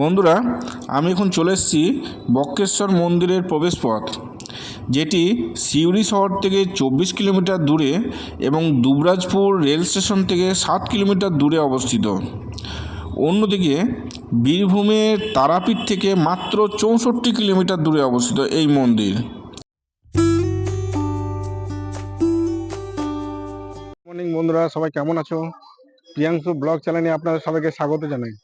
বন্ধুরা, আমি এখন চলে এসেছি বক্রেশ্বর মন্দিরের প্রবেশপথ, যেটি সিউড়ি শহর থেকে চব্বিশ কিলোমিটার দূরে এবং দুবরাজপুর রেল স্টেশন থেকে সাত কিলোমিটার দূরে অবস্থিত। অন্যদিকে বীরভূমের তারাপীঠ থেকে মাত্র চৌষট্টি কিলোমিটার দূরে অবস্থিত এই মন্দির। মর্নিং বন্ধুরা, সবাই কেমন আছো? প্রিয়াংশু ব্লগ চ্যানেলে আপনাদের সবাইকে স্বাগত জানাই।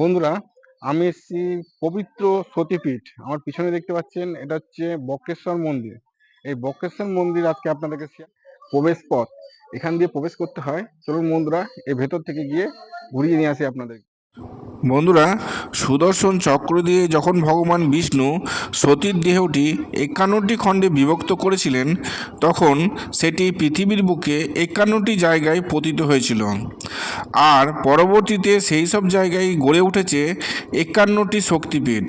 বন্ধুরা আমি এসছি পবিত্র সতীপীঠ। আমার পিছনে দেখতে পাচ্ছেন, এটা হচ্ছে বক্রেশ্বর মন্দির। এই বক্রেশ্বর মন্দির আজকে আপনাদেরকে প্রবেশ পথ। এখান দিয়ে প্রবেশ করতে হয়। চলুন বন্ধুরা, এই ভেতর থেকে গিয়ে ঘুরিয়ে নিয়ে আসি আপনাদের। বন্ধুরা, সুদর্শন চক্র দিয়ে যখন ভগবান বিষ্ণু সতীর দেহটি একান্নটি খণ্ডে বিভক্ত করেছিলেন, তখন সেটি পৃথিবীর বুকে একান্নটি জায়গায় পতিত হয়েছিল। আর পরবর্তীতে সেই সব জায়গায় গড়ে উঠেছে একান্নটি শক্তিপীঠ।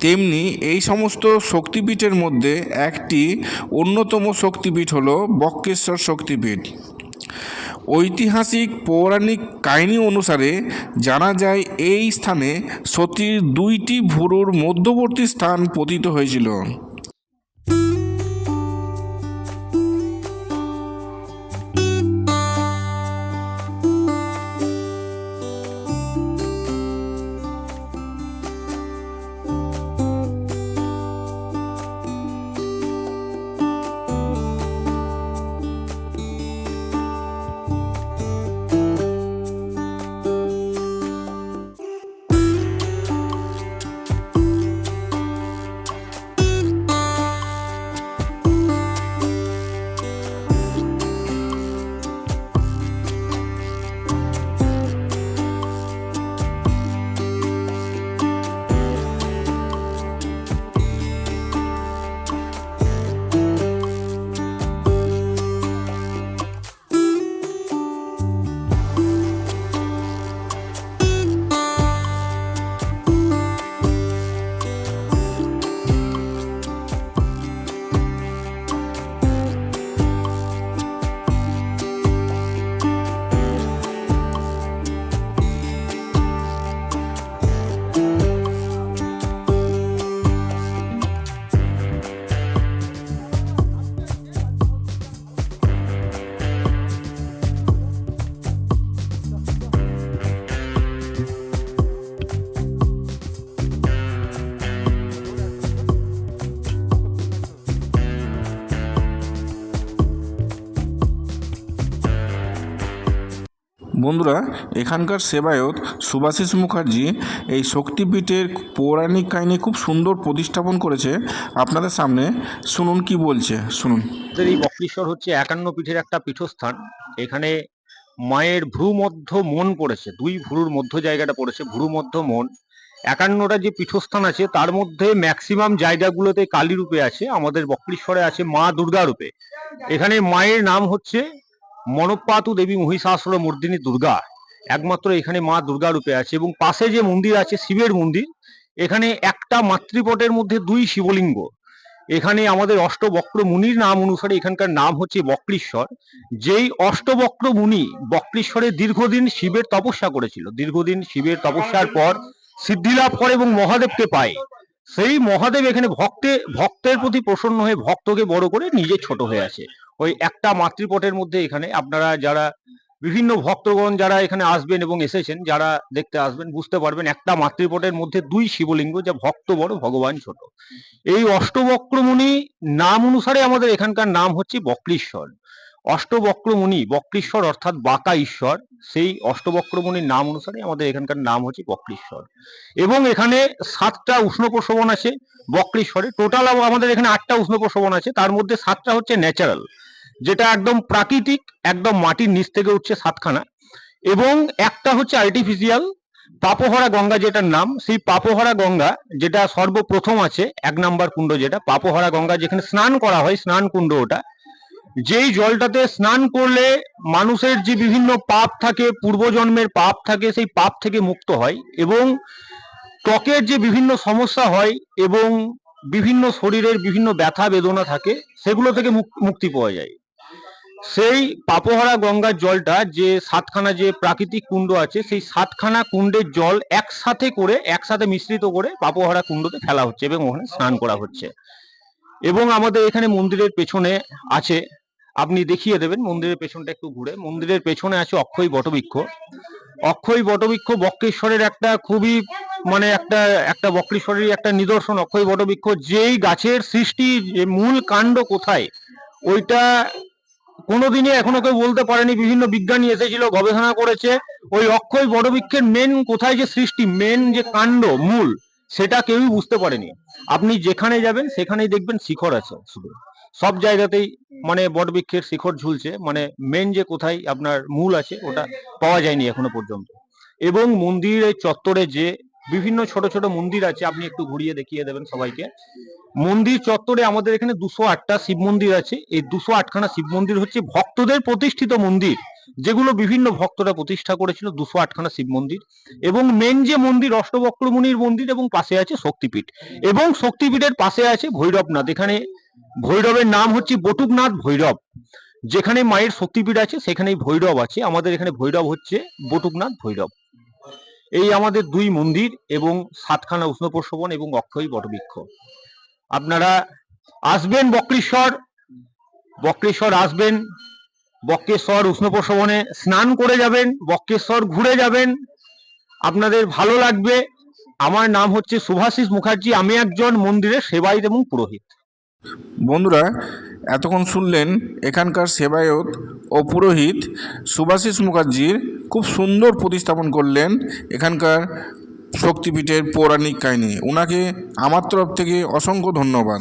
তেমনি এই সমস্ত শক্তিপীঠের মধ্যে একটি অন্যতম শক্তিপীঠ হল বক্রেশ্বর শক্তিপীঠ। ঐতিহাসিক পৌরাণিক কাহিনী অনুসারে জানা যায়, এই স্থানে সতীর দুইটি ভুরুর মধ্যবর্তী স্থান পতিত হয়েছিল। বন্ধুরা, এখানকার সেবায়ত সুভাষিস মুখার্জি এই শক্তিপীঠের পৌরাণিক কাহিনী খুব সুন্দর প্রতিস্থাপন করেছে। আপনাদের সামনে শুনুন কি বলছে, শুনুন। এই বক্রেশ্বর হচ্ছে একান্ন পীঠের একটা পীঠস্থান। এখানে মায়ের ভ্রুমধ্য মন পড়েছে, দুই ভ্রুর মধ্য জায়গাটা পড়েছে, ভ্রুমধ্য মন। একান্নটা যে পীঠস্থান আছে, তার মধ্যে ম্যাক্সিমাম জায়গাগুলোতে কালী রূপে আছে, আমাদের বক্রেশ্বরে আছে মা দুর্গা রূপে এখানে মায়ের নাম হচ্ছে মনপাতু দেবী মহিষাসুর মর্দিনী দুর্গা। একমাত্র এখানে মা দুর্গা রূপে আছে এবং পাশে যে মন্দির আছে, শিবের মন্দির, এখানে একটা মাতৃপটের মধ্যে দুই শিবলিঙ্গ। এখানে আমাদের অষ্টবক্র মুনির নাম অনুসারে এখানকার নাম হচ্ছে বক্রেশ্বর। যেই অষ্টবক্র মুনি বক্রেশ্বরে দীর্ঘদিন শিবের তপস্যা করেছিল। দীর্ঘদিন শিবের তপস্যার পর সিদ্ধি লাভ করে এবং মহাদেবকে পায়। সেই মহাদেব এখানে ভক্তে, ভক্তের প্রতি প্রসন্ন হয়ে ভক্তকে বড় করে নিজে ছোট হয়ে আছে। ওই একটা মাতৃপটের মধ্যে এখানে আপনারা যারা বিভিন্ন ভক্তগণ যারা এখানে আসবেন এবং এসেছেন, যারা দেখতে আসবেন, বুঝতে পারবেন একটা মাতৃপটের মধ্যে দুই শিবলিঙ্গ যা ভক্ত বড়, ভগবান ছোট। এই অষ্টবক্রমুনি নাম অনুসারে আমাদের এখানকার নাম হচ্ছে বক্রেশ্বর। অষ্টবক্রমুনি বক্রেশ্বর অর্থাৎ বাঁকা ঈশ্বর, সেই অষ্টবক্রমুনির নাম অনুসারে আমাদের এখানকার নাম হচ্ছে বক্রেশ্বর। এবং এখানে সাতটা উষ্ণ প্রসবন আছে বক্রেশ্বরে। টোটাল আমাদের এখানে আটটা উষ্ণ প্রসবন আছে, তার মধ্যে সাতটা হচ্ছে ন্যাচারাল যেটা একদম প্রাকৃতিক, একদম মাটির নিচ থেকে উঠছে সাতখানা। এবং একটা হচ্ছে আর্টিফিশিয়াল পাপহরা গঙ্গা যেটার নাম, সেই পাপহরা গঙ্গা যেটা সর্বপ্রথম আছে, এক নাম্বার কুণ্ড যেটা, পাপহরা গঙ্গা যেখানে স্নান করা হয়, স্নান কুণ্ড ওটা। যেই জলটাতে স্নান করলে মানুষের যে বিভিন্ন পাপ থাকে, পূর্বজন্মের পাপ থাকে, সেই পাপ থেকে মুক্ত হয় এবং ত্বকের যে বিভিন্ন সমস্যা হয় এবং বিভিন্ন শরীরের বিভিন্ন ব্যথা বেদনা থাকে, সেগুলো থেকে মুক- মুক্তি পাওয়া যায়। সেই পাপোহারা গঙ্গার জলটা যে সাতখানা যে প্রাকৃতিক কুণ্ড আছে, সেই সাতখানা কুণ্ডের জল একসাথে করে, একসাথে মিশ্রিত করে পাপোহারা কুণ্ডতে ফেলা হচ্ছে এবং ওখানে স্নান করা হচ্ছে। এবং আমাদের এখানে মন্দিরের পেছনে আছে, আপনি দেখিয়ে দেবেন মন্দিরের পেছনটা একটু ঘুরে। মন্দিরের পেছনে আছে অক্ষয় বটবৃক্ষ। অক্ষয় বটবৃক্ষ বক্রেশ্বরের একটা খুবই মানে একটা একটা বক্রেশ্বরের একটা নিদর্শন অক্ষয় বটবৃক্ষ। যেই গাছের সৃষ্টি মূল কাণ্ড কোথায়, ওইটা কোনোদিনই এখনও কেউ বলতে পারেনি, বিভিন্ন বিজ্ঞানী এসেছিল, গবেষণা করেছে, ওই অক্ষয় বটবৃক্ষের মেন কোথায় যে সৃষ্টি মেন যে কাণ্ড, মূল, সেটা কেউই বুঝতে পারেনি। আপনি যেখানে যাবেন, সেখানেই দেখবেন শিখর আছে শুধু। সব জায়গাতেই মানে বটবৃক্ষের শিখর ঝুলছে মানে মেন যে কোথায় আপনার মূল আছে, ওটা পাওয়া যায়নি এখনও পর্যন্ত। এবং মন্দিরের চত্বরে যে বিভিন্ন ছোট ছোট মন্দির আছে, আপনি একটু ঘুরিয়ে দেখিয়ে দেবেন সবাইকে। মন্দির চত্বরে আমাদের এখানে দুশো আটটা শিব মন্দির আছে। এই দুশো আটখানা শিব মন্দির হচ্ছে ভক্তদের প্রতিষ্ঠিত মন্দির, যেগুলো বিভিন্ন ভক্তরা প্রতিষ্ঠা করেছিল দুশো আটখানা শিব মন্দির। এবং মেন যে মন্দির অষ্টবক্র মুনির মন্দির এবং পাশে আছে শক্তিপীঠ। এবং শক্তিপীঠের পাশে আছে ভৈরবনাথ। এখানে ভৈরবের নাম হচ্ছে বটুকনাথ ভৈরব। যেখানে মায়ের শক্তিপীঠ আছে, সেখানেই ভৈরব আছে। আমাদের এখানে ভৈরব হচ্ছে বটুকনাথ ভৈরব। এই আমাদের দুই মন্দির এবং সাতখানা উষ্ণপ্রসবন এবং অক্ষয় বটবৃক্ষ। আপনারা আসবেন বক্রেশ্বর বক্রেশ্বর আসবেন, বক্রেশ্বর উষ্ণপ্রসবনে স্নান করে যাবেন, বক্রেশ্বর ঘুরে যাবেন। আপনাদের ভালো লাগবে। আমার নাম হচ্ছে শুভাশিস মুখার্জি, আমি একজন মন্দিরের সেবায়িত এবং পুরোহিত। বন্ধুরা, এতক্ষণ শুনলেন এখানকার সেবায়ত ও পুরোহিত সুভাষিস মুখার্জির খুব সুন্দর প্রতিস্থাপন করলেন এখানকার শক্তিপীঠের পৌরাণিক কাহিনী। ওনাকে আমার তরফ থেকে অসংখ্য ধন্যবাদ।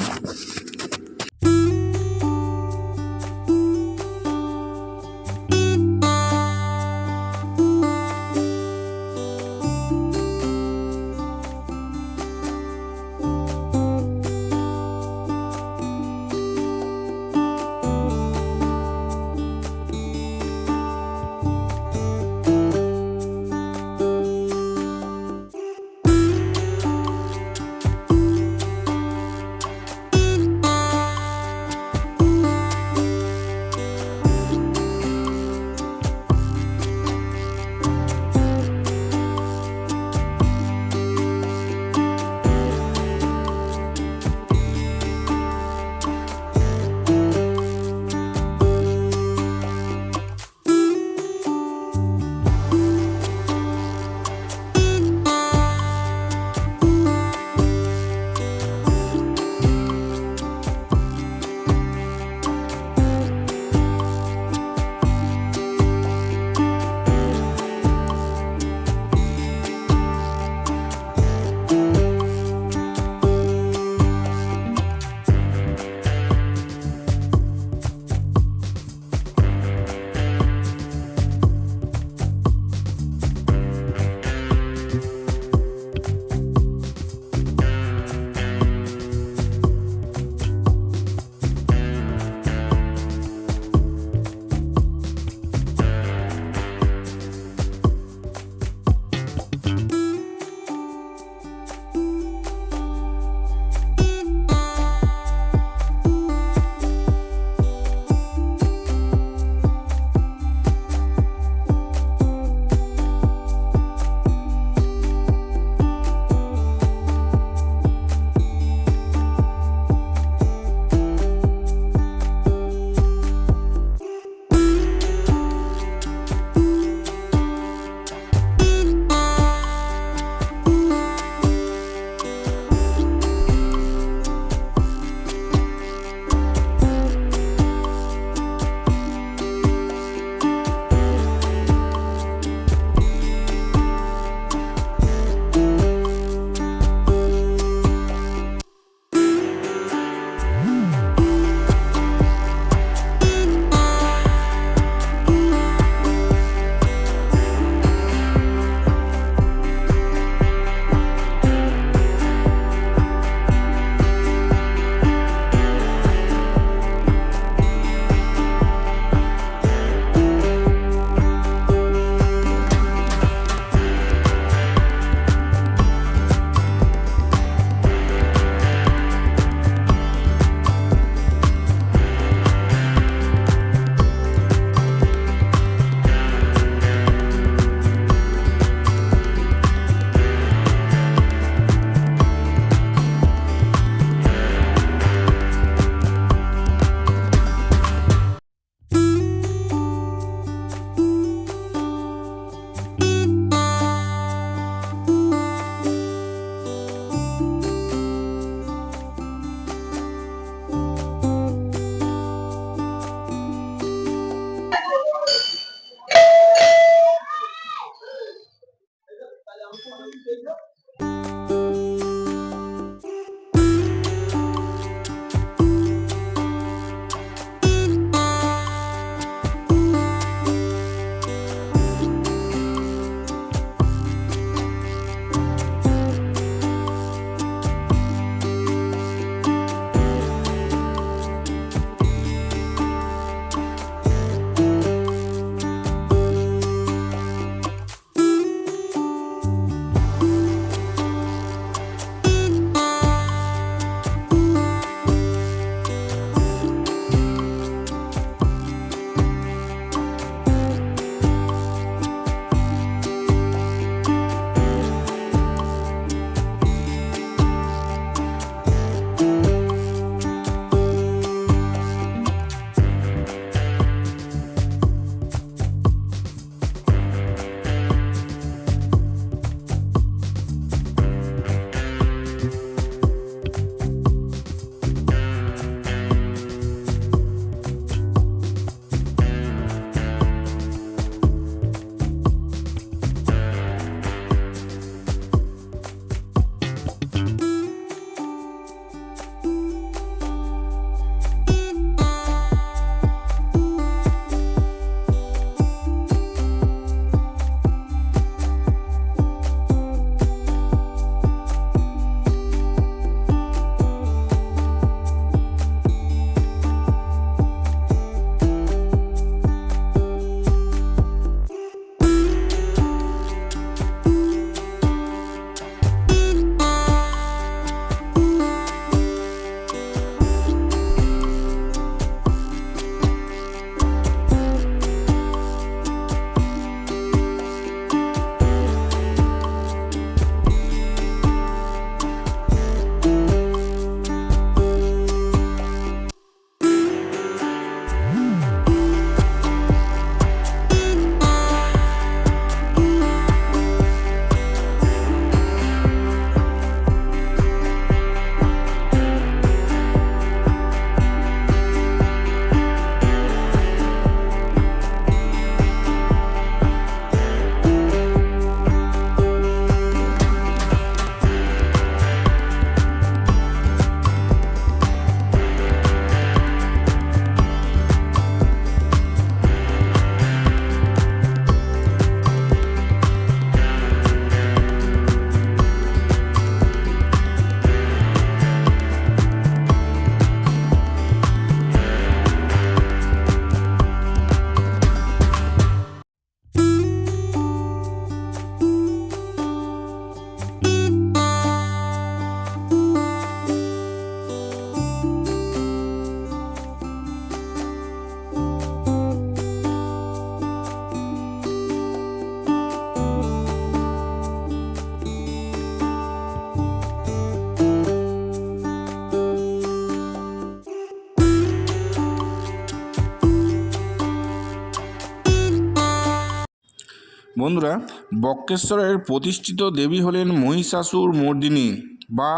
বন্ধুরা, বক্রেশ্বরের প্রতিষ্ঠিত দেবী হলেন মহিষাসুর মর্দিনী বা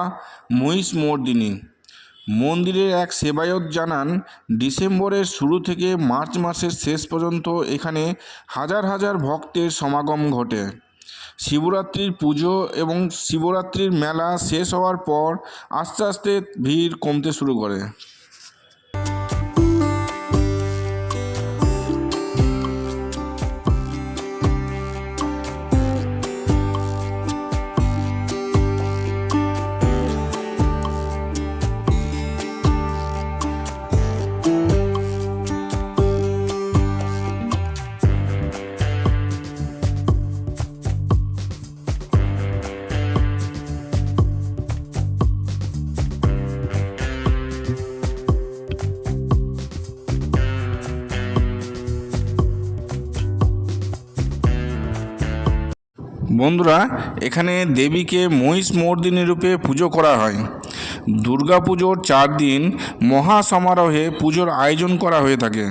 মহিষ মর্দিনী। মন্দিরের এক সেবায়ত জানান, ডিসেম্বরের শুরু থেকে মার্চ মাসের শেষ পর্যন্ত এখানে হাজার হাজার ভক্তের সমাগম ঘটে। শিবরাত্রির পুজো এবং শিবরাত্রির মেলা শেষ হওয়ার পর আস্তে আস্তে ভিড় কমতে শুরু করে। বন্ধুরা, এখানে দেবীকে মহিষ মর্দিনী রূপে পুজো করা হয়। দুর্গা পুজোর চার দিন মহা সমারোহে পুজোর আয়োজন করা হয়ে থাকে।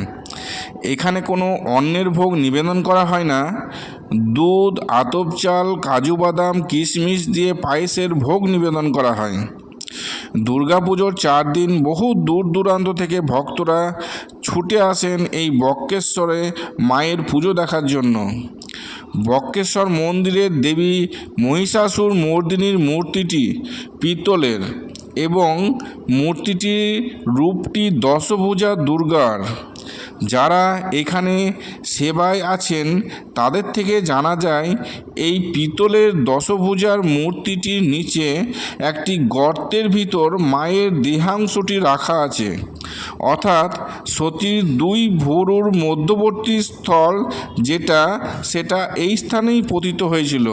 এখানে কোনো অন্নের ভোগ নিবেদন করা হয় না। দুধ, আতপ চাল, কাজু বাদাম, কিশমিশ দিয়ে পায়েসের ভোগ নিবেদন করা হয়। দুর্গাপুজোর চার দিন বহু দূর দূরান্ত থেকে ভক্তরা ছুটে আসেন এই বক্রেশ্বরে মায়ের পুজো দেখার জন্য। বক্রেশ্বর মন্দিরের দেবী মহিষাসুর মর্দিনীর মূর্তিটি পিতলের। এবং মূর্তিটির রূপটি দশভুজা দুর্গার। যারা এখানে সেবায় আছেন, তাদের থেকে জানা যায়, এই পিতলের দশভুজার মূর্তিটির নিচে একটি গর্তের ভিতর মায়ের দেহাংশটি রাখা আছে। অর্থাৎ সতীর দুই ভুরুর মধ্যবর্তী স্থল যেটা, সেটা এই স্থানেই পতিত হয়েছিল।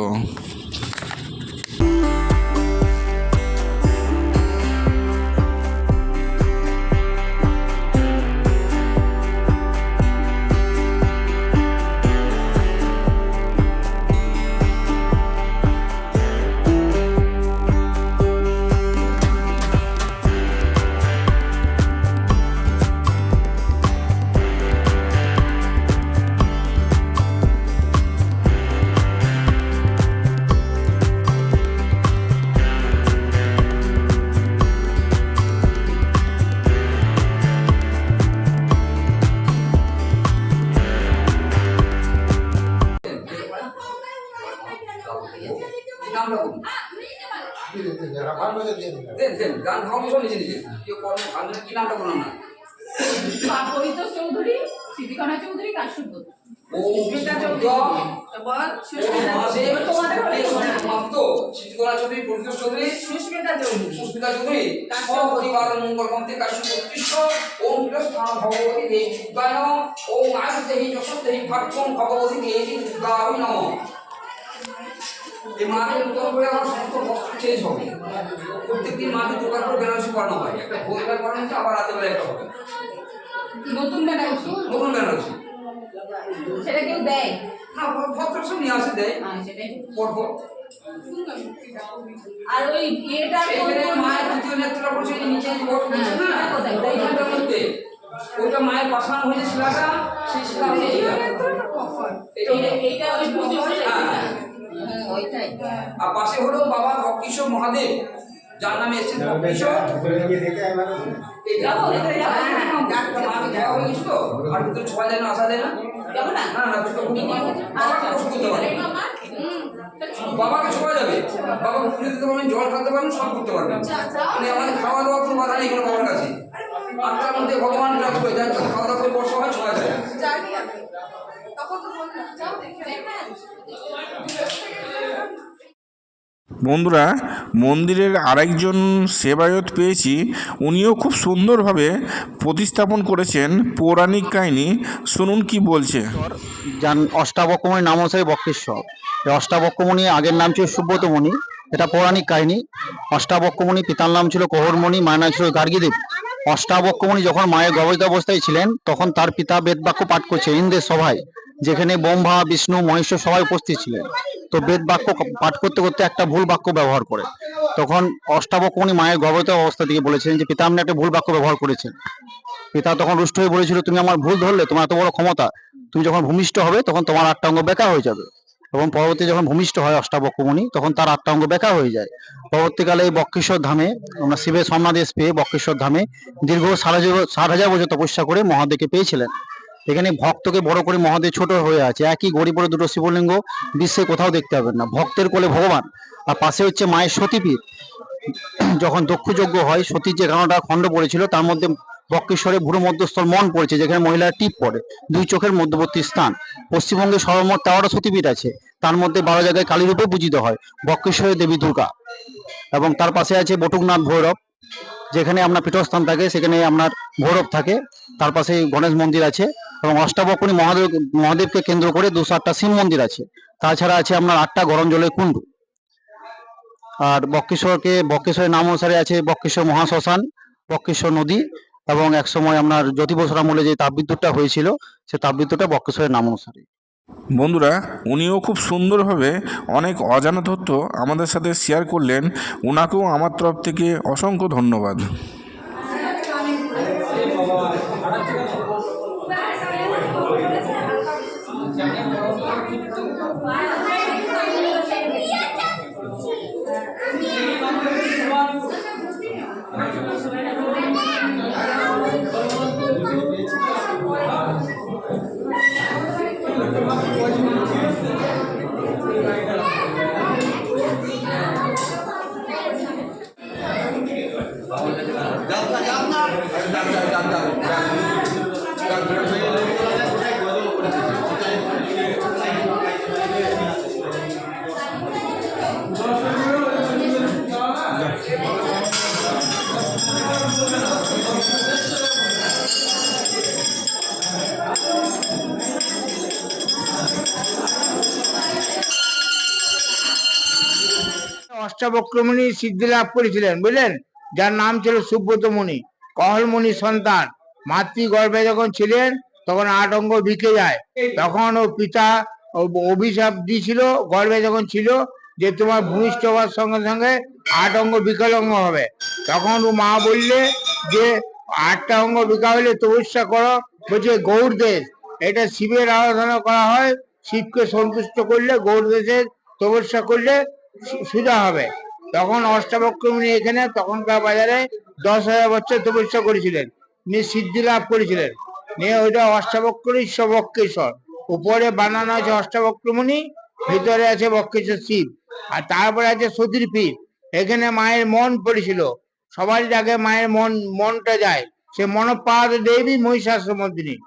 সুস্মিতা সুস্মিতা সুস্মিতা এবার তোমাদের হলে শোনা। মাত্র শীতকলা চৌধুরী প্রদীপ চৌধুরী সুস্মিতা চৌধুরী সুস্মিতা চৌধুরী কাশ্যপ। মঙ্গল মন্ত্রী কাশ্যপ উৎকৃষ্ট ওম স্থান ভগবতী দেবী দুর্গায় ওম আয়ুদেহি যশোদেহি ভাগ্যম ভগবতী দেবী দুর্গায় নম এই মাকে নতুন করে আমার সমস্ত বস্ত্র চেঞ্জ হবে প্রত্যেকদিন মাকে দুবার করে বেনারসি করানো হয় একটা ভোরবেলা করানো হচ্ছে আবার রাতের বেলা একটা হবে নতুন বেনারসি নতুন বেনারসি সেটা কেউ দেয়। না ভদ্র সব নিয়ে আসে দেয়। সেটাই। পরপর আর ওই ইয়েটা মায়ের দ্বিতীয় নেত্রটা পড়ছে নিচে যে বড় পড়ছে না সেটা কোথায়? ওইখানটার মধ্যে ওইটা মায়ের পাশানো হয়েছে শিলাটা সেই শিলা হচ্ছে এইটা। এটা হলো- এইটা- এইটা ওই পুজো। আর পাশে হলো বাবা বক্কিশোর মহাদেব। যার নামে এসেছে আর ভিতরে ছোঁয়া যায় না আসা যায় না। না? না না বাবাকে ছোঁয়া যাবে। বাবাকে পুজো দিতে পারবেন জল খাতে পারবেন সব করতে পারবেন মানে আমাদের খাওয়া দাওয়া কোনো বাধা নেই কোনো বাবার কাছে। আটটার মধ্যে ভগবান বিরাজ করে যার জন্য খাওয়া দাওয়া করে বসা হয় ছোঁয়া যায়। তখন তো যাও দেখে দেখেন। বন্ধুরা, মন্দিরের আরেকজন সেবায়ত পেয়েছি। উনিও খুব সুন্দরভাবে প্রতিস্থাপন করেছেন পৌরাণিক কাহিনী। শুনুন কি বলছে। যার অষ্টাবক্রমণি নাম হচ্ছে বক্রেশ্বর অষ্টাবক্রমণি আগের নাম ছিল সুব্রতমণি, এটা পৌরাণিক কাহিনী। অষ্টাবক্রমণি পিতার নাম ছিল কহরমণি, মায়ের নাম ছিল গার্গীদেব। অষ্টাবক্রমণি যখন মায়ের গর্ভিত অবস্থায় ছিলেন, তখন তার পিতা বেদবাক্য পাঠ করছে, ইন্দ্রের সভায়, যেখানে ব্রহ্মা, বিষ্ণু, মহেশ্বর সবাই উপস্থিত ছিলেন। তো বেদ বাক্য পাঠ করতে করতে একটা ভুল বাক্য ব্যবহার করে। তখন অষ্টাবক্রমণি মায়ের গর্ভিত অবস্থা থেকে বলেছিলেন যে, পিতা, আপনি একটা ভুল বাক্য ব্যবহার করেছেন। পিতা তখন রুষ্ট হয়ে বলেছিল, তুমি আমার ভুল ধরলে, তোমার এত বড় ক্ষমতা। তুমি যখন ভূমিষ্ঠ হবে, তখন তোমার আটটা অঙ্গ বেকা হয়ে যাবে। এবং পরবর্তী যখন ভূমিষ্ঠ হয় অষ্টাবক্রমণি, তখন তার আটটা অঙ্গ বেকা হয়ে যায়। পরবর্তীকালে এই বক্রেশ্বর ধামে, আমরা শিবের সন্নাদেশ পেয়ে বক্রেশ্বর ধামে দীর্ঘ ষাট হাজার বছর তপস্যা করে মহাদেবকে পেয়েছিলেন। এখানে ভক্তকে বড় করে মহাদেব ছোট হয়ে আছে। একই গড়িপড়ে দুটো শিবলিঙ্গ বিশ্বে কোথাও দেখতে পাবেন না। ভক্তের কোলে ভগবান। আর পাশে হচ্ছে মায়ের সতীপীঠ। যখন দক্ষযজ্ঞ হয়, সতীর যে গানটা খণ্ড পড়েছিল, তার মধ্যে বক্রেশ্বরে ভুরু মধ্যস্থল মন পড়েছে, যেখানে মহিলার টিপ পড়ে। দুই চোখের মধ্যবর্তী স্থান। পশ্চিমবঙ্গে সর্বমোট তেরোটা সতীপীঠ আছে। তার মধ্যে বারো জায়গায় কালী রূপে পূজিত হয়, বক্রেশ্বরের দেবী দুর্গা। এবং তার পাশে আছে বটুকনাথ ভৈরব, যেখানে আপনার পীঠস্থান থাকে, সেখানে আপনার ভৈরব থাকে। তার পাশে গণেশ মন্দির আছে। এবং অষ্টাবকরী মহাদেব, মহাদেবকে কেন্দ্র করে দুশো আটটা শিব মন্দির আছে। তাছাড়া আছে আপনার আটটা গরম জলের কুণ্ড। আর বক্রেশ্বরকে বক্রেশ্বরের নাম অনুসারে আছে বক্রেশ্বর মহাশ্মশান বক্রেশ্বর নদী এবং এক সময় আপনার জ্যোতি আমলে যে তাপবিদ্যুৎটা হয়েছিল, সে তাপবিদ্যুৎটা বক্রেশ্বরের নাম অনুসারে। বন্ধুরা, উনিও খুব সুন্দরভাবে অনেক অজানা তথ্য আমাদের সাথে শেয়ার করলেন। ওনাকেও আমার তরফ থেকে অসংখ্য ধন্যবাদ। 我了 অষ্টাবক্রমণী সিদ্ধি লাভ করেছিলেন, বুঝলেন? যার নাম ছিল সুব্রত মুনি কহলমণি সন্তান। মাতৃগর্ভে যখন ছিলেন, তখন আট অঙ্গ বিকে যায়। তখন ও পিতা অভিশাপ দিয়েছিল, গর্ভে যখন ছিল, যে তোমার ভূমিষ্ঠ হওয়ার সঙ্গে সঙ্গে আট অঙ্গ বিকলাঙ্গ হবে। তখন ও মা বললে যে, আটটা অঙ্গ বিকা হলে তপস্যা করো, বলছে গৌর দেশ। এটা শিবের আরাধনা করা হয়, শিবকে সন্তুষ্ট করলে গৌর দেশের তপস্যা করলে সুজা হবে। তখন অষ্টাবক্রমণী এখানে, তখনকার বাজারে দশ হাজার বছর তপস্যা করেছিলেন। নিয়ে সিদ্ধি লাভ করেছিলেন। নিয়ে ওইটা অষ্টাবক্রী বক্রেশ্বর। উপরে বানানো আছে অষ্টাবক্রমণী ভিতরে আছে বক্রেশ্বর শিব, আর তারপরে আছে সতীর পীঠ এখানে মায়ের মন পড়েছিল। সবারই আগে মায়ের মন, মনটা যায়, সে মনপাদ দেবী মহিষাসুর মন্দিনী।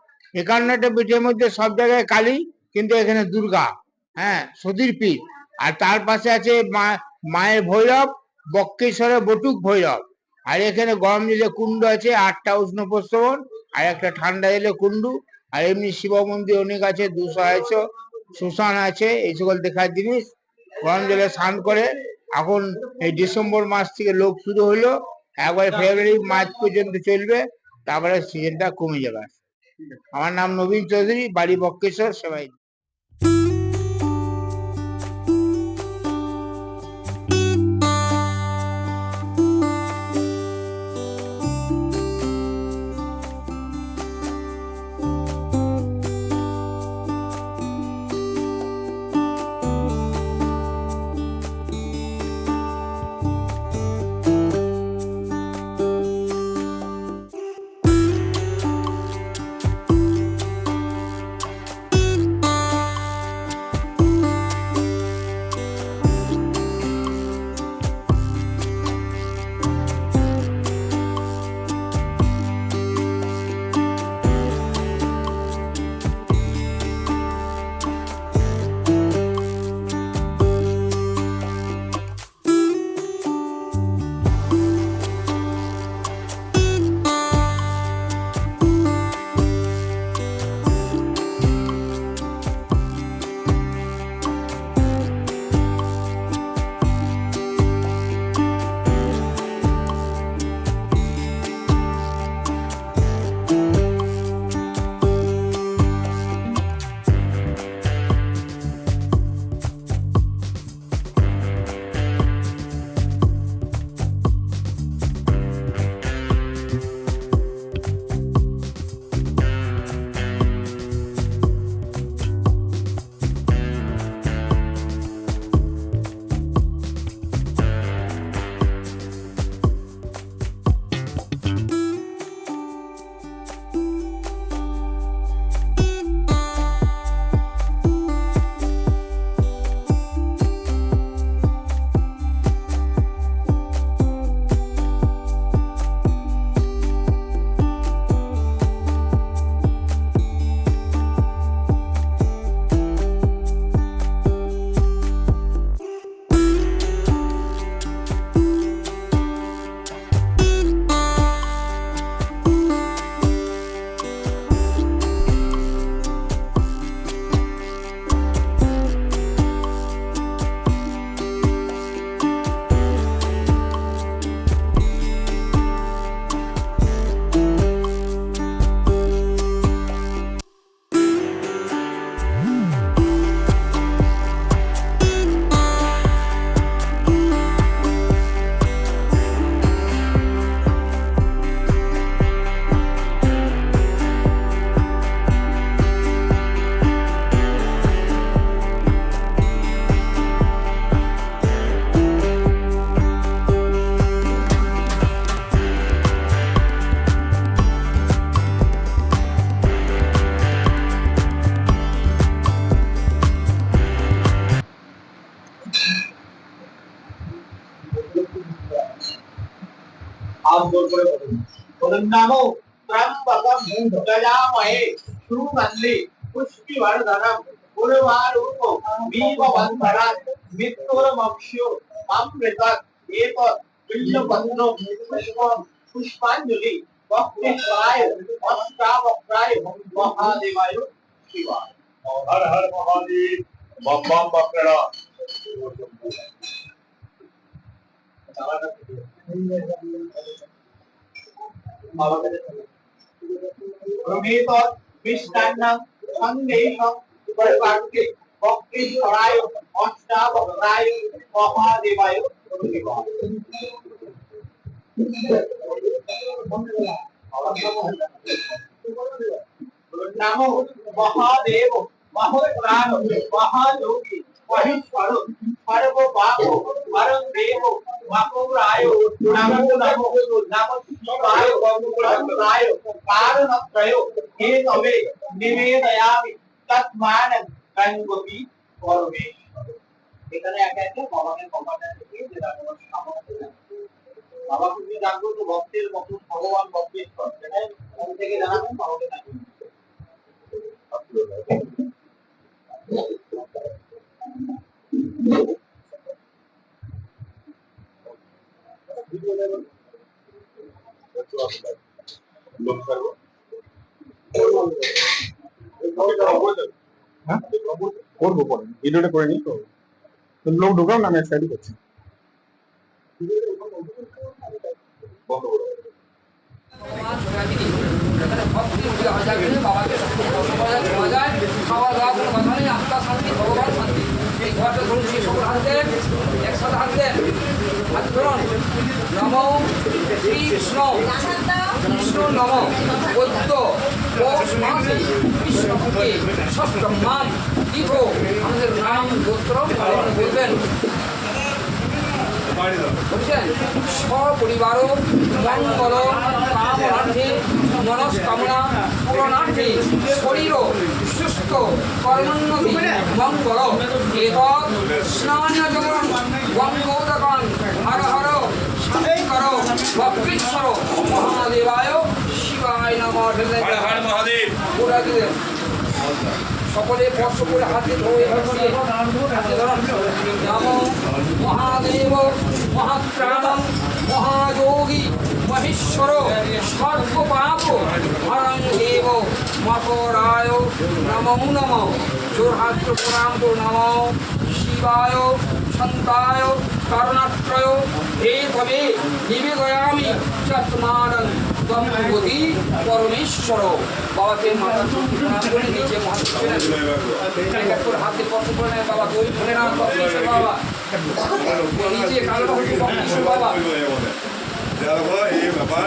একান্নটা পীঠের মধ্যে সব জায়গায় কালী, কিন্তু এখানে দুর্গা হ্যাঁ সতীর পীঠ আর তার পাশে আছে মা- মায়ের ভৈরব বক্রেশ্বরের বটুক ভৈরব। আর এখানে গরম জলে কুণ্ড আছে, আটটা উষ্ণ প্রস্রবণ, আর একটা ঠান্ডা জলে কুণ্ডু। আর এমনি শিব মন্দির অনেক আছে, দুশো আড়াইশো, শ্মশান আছে, এই সকল দেখার জিনিস। গরম জলে স্নান করে, এখন এই ডিসেম্বর মাস থেকে লোক শুরু হলো, একবারে ফেব্রুয়ারি মার্চ পর্যন্ত চলবে, তারপরে সিজনটা কমে যাবে। আমার নাম নবীন চৌধুরী, বাড়ি বক্রেশ্বর সেবাই మహే తూ తల్లి పుష్పివర్ధనం గురువారూపు భీమవంతర మిత్రులమక్షు అమృత ఏవ బిల్లుపత్రం పుష్పం పుష్పాంజలి వక్తిష్టాయ అష్టావక్రాయ మహాదేవాయ శివాయ हर हर महादेव बम बम पकड़ा मावा का प्रमेप मिष्टान्न संदेश परिवारके बक्रेश्वराय अष्टावक्राय महादेवाय नमो महादेव महोप्राण महायोगी। মহাদেব মহোপ্রাণ মহাযোগী মহেশ্বর সর্ব পাপ পরম দেব মকুরায় নমো নমো নমো শিবায় মকুরায় কারণত্রয় হে তবে নিবেদয়ামি, তৎমান গঙ্গোপি পরমেশ্বর এখানে একে একে বাবাকে কপাটা থেকে যেটা কোনো সামর্থ্য বাবা, তুমি জাগ্রত ভক্তের মতো ভগবান ভক্তেশ্বর সেটাই মন থেকে জানাবেন বাবাকে জানাবেন হ্যাঁ? করব পরে। ভিডিওটা করে নিই তো। লোক ঢোকাও না, আমি এক সাইডে করছি। বাবাকে খাওয়া দাওয়া কোনো কথা নেই আত্মা শান্তি ভগবান শান্তি এই ঘরটা ধরুন। নম শ্রী কৃষ্ণ। কৃষ্ণ নম। মান দীর্ঘ আমাদের নাম, গোত্র বলবেন বুঝছেন সপরিবার মঙ্গল কামনার্থে মনস্কামনা পূরণার্থে শরীর সুস্থ কর্মোন্নতি মঙ্গল এতৎ স্নানজলম গঙ্গোদকান হর হর শঙ্কর বক্রেশ্বর মহাদেবায় শিবায় নমঃ মহাদেব। সকলে স্পর্শ করে হাতে ধরে হাতে ধরুন নম মহাদেব মহাত্রাণ মহাযোগী। মহেশ্বর সর্বপাপ হরং দেব মকরায় নমো নম। জোরহাত প্রণাম নম। শিবায় সন্তায় করণাত্রয়। হে তবে নিবেদয়ামি চত্মানং গঙ্গতি পরমেশ্বর। বাবাকে মাথা প্রণাম করে নিচে মহাদেব হাতে স্পর্শ করে নেয় বাবা দই ধরে না বক্রেশ্বর বাবা। নিচে কালো হচ্ছে বক্রেশ্বর বাবা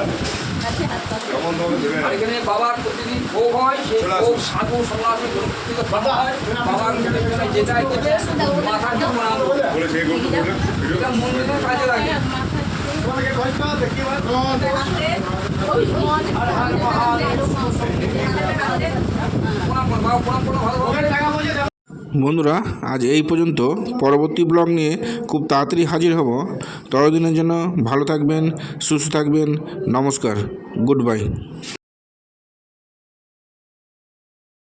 আর এখানে বাবার প্রতিদিন ভোগ হয় সেই ভোগ সাধু সন্ন্যাসী প্রতিষ্ঠিত খাওয়া হয় বাবার পেছনে যেটাই দেবে মাথাকে প্রণাম করবে। এটা মন্দিরের কাজে লাগে। প্রণাম প্রণাম করো ভালোভাবে বন্ধুরা, আজ এই পর্যন্ত। পরবর্তী ব্লগ নিয়ে খুব তাড়াতাড়ি হাজির হব। ততদিনের জন্য ভালো থাকবেন, সুস্থ থাকবেন। নমস্কার, গুড বাই।